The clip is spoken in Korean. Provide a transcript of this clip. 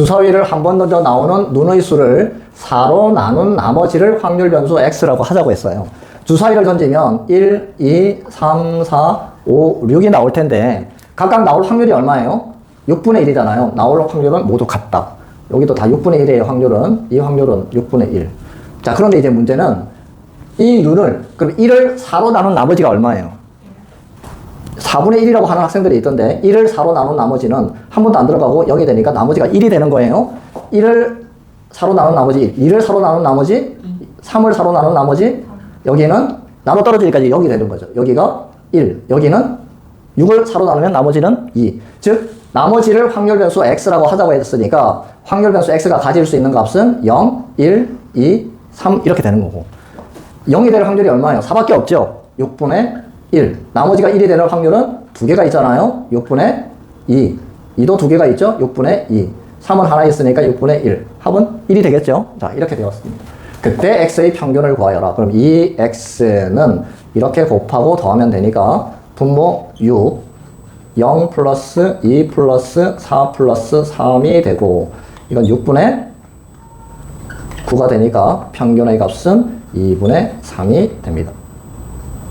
주사위를 한 번 던져 나오는 눈의 수를 4로 나눈 나머지를 확률 변수 x라고 하자고 했어요. 주사위를 던지면 1, 2, 3, 4, 5, 6이 나올 텐데 각각 나올 확률이 얼마예요? 6분의 1이잖아요. 나올 확률은 모두 같다. 여기도 다 6분의 1이에요. 확률은. 이 확률은 6분의 1. 자, 그런데 이제 문제는 이 눈을 그럼 1을 4로 나눈 나머지가 얼마예요? 4분의 1이라고 하는 학생들이 있던데 1을 4로 나눈 나머지는 한 번도 안 들어가고 0이 되니까 나머지가 1이 되는 거예요. 1을 4로 나눈 나머지 2를 4로 나눈 나머지 3을 4로 나눈 나머지 여기는 나눠 떨어지니까 0이 되는 거죠. 여기가 1, 여기는 6을 4로 나누면 나머지는 2. 즉 나머지를 확률 변수 x라고 하자고 했으니까 확률 변수 x가 가질 수 있는 값은 0, 1, 2, 3 이렇게 되는 거고 0이 될 확률이 얼마예요? 4밖에 없죠. 6분의 1. 나머지가 1이 되는 확률은 두 개가 있잖아요. 6분의 2. 2도 두 개가 있죠. 6분의 2. 3은 하나 있으니까 6분의 1. 합은 1이 되겠죠. 자, 이렇게 되었습니다. 그때 x의 평균을 구하여라. 그럼 이 x는 이렇게 곱하고 더하면 되니까 분모 6, 0 플러스 2 플러스 4 플러스 3이 되고 이건 6분의 9가 되니까 평균의 값은 2분의 3이 됩니다.